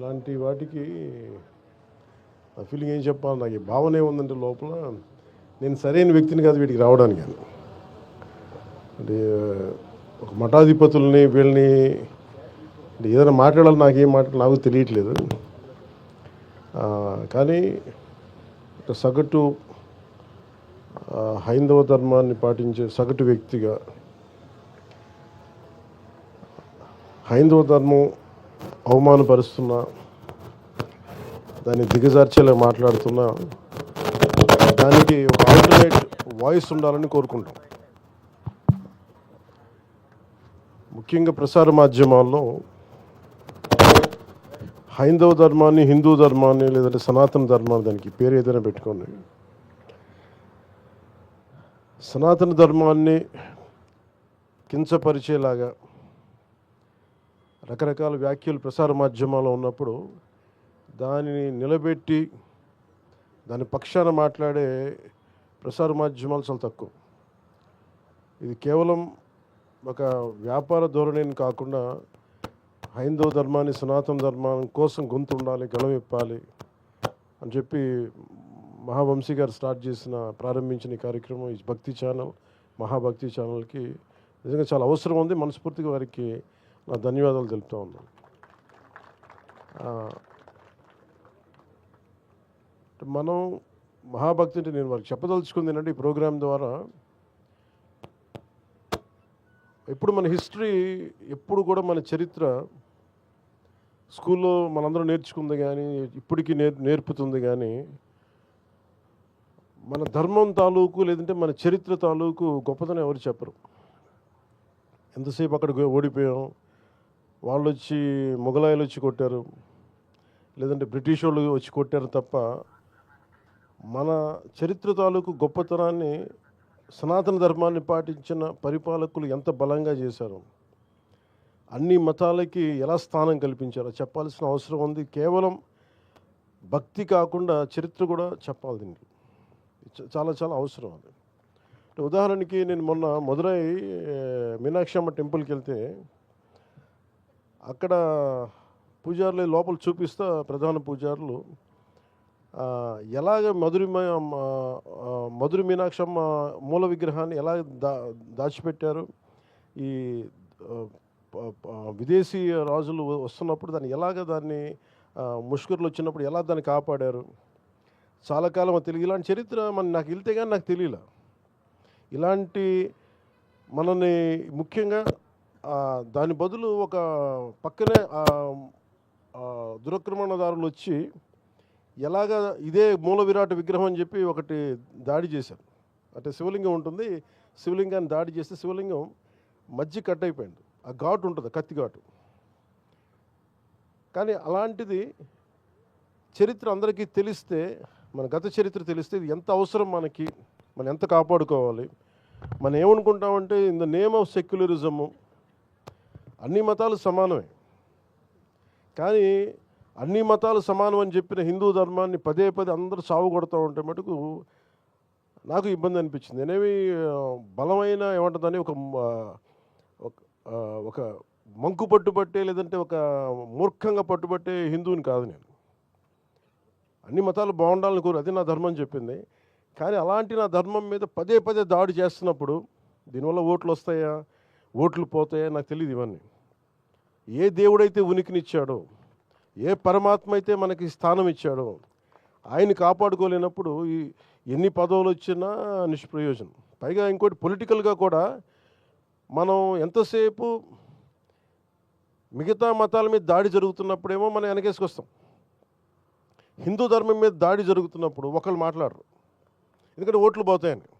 ఇలాంటి వాటికి ఫీలింగ్ ఏం చెప్పాలి? నాకు ఈ భావన ఏముందంటే లోపల నేను సరైన వ్యక్తిని కాదు వీటికి రావడానికి అంటే ఒక మఠాధిపతుల్ని వీళ్ళని అంటే ఏదైనా మాట్లాడాలి నాకేం మాట నాకు తెలియట్లేదు. కానీ సగటు హైందవ ధర్మాన్ని పాటించే సగటు వ్యక్తిగా హైందవ ధర్మం అవమానపరుస్తున్నా దాన్ని దిగజార్చేలా మాట్లాడుతున్నా దానికి ఒక ఆల్టర్నేట్ వాయిస్ ఉండాలని కోరుకుంటాం. ముఖ్యంగా ప్రసార మాధ్యమాల్లో హైందవ ధర్మాన్ని హిందూ ధర్మాన్ని లేదంటే సనాతన ధర్మాన్ని దానికి పేరు ఏదైనా పెట్టుకోండి. సనాతన ధర్మాన్ని కించపరిచేలాగా రకరకాల వ్యాఖ్యలు ప్రసార మాధ్యమాల్లో ఉన్నప్పుడు దానిని నిలబెట్టి దాని పక్షాన మాట్లాడే ప్రసార మాధ్యమాలు చాలా తక్కువ. ఇది కేవలం ఒక వ్యాపార ధోరణిని కాకుండా హైందవ ధర్మాన్ని సనాతన ధర్మం కోసం గొంతు ఉండాలి గళం అని చెప్పి మహావంశీ గారు స్టార్ట్ చేసిన ప్రారంభించిన కార్యక్రమం ఈ భక్తి ఛానల్ మహాభక్తి ఛానల్కి నిజంగా చాలా అవసరం ఉంది. మనస్ఫూర్తిగా వారికి నా ధన్యవాదాలు తెలుపుతా ఉన్నాను. మనం మహాభక్తి అంటే నేను వారికి చెప్పదలుచుకుంది ఏంటంటే ఈ ప్రోగ్రాం ద్వారా ఎప్పుడు మన హిస్టరీ ఎప్పుడు కూడా మన చరిత్ర స్కూల్లో మనందరం నేర్చుకుంది కానీ ఇప్పటికీ నేర్ నేర్పుతుంది కానీ మన ధర్మం తాలూకు లేదంటే మన చరిత్ర తాలూకు గొప్పతనం ఎవరు చెప్పరు. ఎంతసేపు అక్కడ ఓడిపోయాం వాళ్ళు వచ్చి మొఘలాయిలు వచ్చి కొట్టారు. లేదంటే బ్రిటిష్ వాళ్ళు వచ్చి కొట్టారు తప్ప మన చరిత్ర తాలూకు గొప్పతనాన్ని సనాతన ధర్మాన్ని పాటించిన పరిపాలకులు ఎంత బలంగా చేశారు అన్ని మతాలకి ఎలా స్థానం కల్పించారో చెప్పాల్సిన అవసరం ఉంది. కేవలం భక్తి కాకుండా చరిత్ర కూడా చెప్పాలి దీనికి చాలా చాలా అవసరం అది. ఉదాహరణకి నేను మొన్న మదురై మీనాక్షమ్మ టెంపుల్కి వెళ్తే అక్కడ పూజారులు లోపల చూపిస్తా ప్రధాన పూజారులు ఎలాగ మధురి మధురి మీనాక్షమ్మ మూల విగ్రహాన్ని ఎలా దా దాచిపెట్టారు? ఈ విదేశీ రాజులు వస్తున్నప్పుడు దాన్ని ఎలాగ దాన్ని ఆ, ముష్కరులు వచ్చినప్పుడు ఎలా దాన్ని కాపాడారు? చాలా కాలం తెలియదు. ఇలాంటి చరిత్ర మన నాకు వెళ్తే కానీ నాకు తెలియలే. ఇలాంటి మనని ముఖ్యంగా దాని బదులు ఒక పక్కనే దురక్రమణదారులు వచ్చి ఎలాగ ఇదే మూల విరాట విగ్రహం అని చెప్పి ఒకటి దాడి చేశారు. అంటే శివలింగం ఉంటుంది శివలింగాన్ని దాడి చేస్తే శివలింగం మధ్య కట్ అయిపోయింది. ఆ ఘాటు ఉంటుంది కత్తి ఘాటు. కానీ అలాంటిది చరిత్ర అందరికీ తెలిస్తే మన గత చరిత్ర తెలిస్తే ఇది ఎంత అవసరం మనకి మనం ఎంత కాపాడుకోవాలి? మనం ఏమనుకుంటామంటే in the name of secularism అన్ని మతాలు సమానమే. కానీ అన్ని మతాలు సమానం అని చెప్పిన హిందూ ధర్మాన్ని పదే పదే అందరూ సాగు కొడుతూ ఉంటే మటుకు నాకు ఇబ్బంది అనిపించింది. నేనేమి బలమైన ఏమంటుందని ఒక ఒక మంకు పట్టుబట్టే లేదంటే ఒక మూర్ఖంగా పట్టుబట్టే హిందువుని కాదు నేను. అన్ని మతాలు బాగుండాలని కోరు అది నా ధర్మం చెప్పింది. కానీ అలాంటి నా ధర్మం మీద పదే పదే దాడి చేస్తున్నప్పుడు దీనివల్ల ఓట్లు వస్తాయా ఓట్లు పోతాయా నాకు తెలియదు ఇవన్నీ. ఏ దేవుడైతే ఉనికినిచ్చాడో ఏ పరమాత్మ అయితే మనకి స్థానం ఇచ్చాడో ఆయన కాపాడుకోలేనప్పుడు ఈ ఎన్ని పదవులు వచ్చినా నిష్ప్రయోజనం. పైగా ఇంకోటి పొలిటికల్గా కూడా మనం ఎంతసేపు మిగతా మతాల మీద దాడి జరుగుతున్నప్పుడేమో మనం వెనకేసుకొస్తాం. హిందూ ధర్మం మీద దాడి జరుగుతున్నప్పుడు ఒకళ్ళు మాట్లాడరు. ఎందుకంటే ఓట్లు పోతాయని.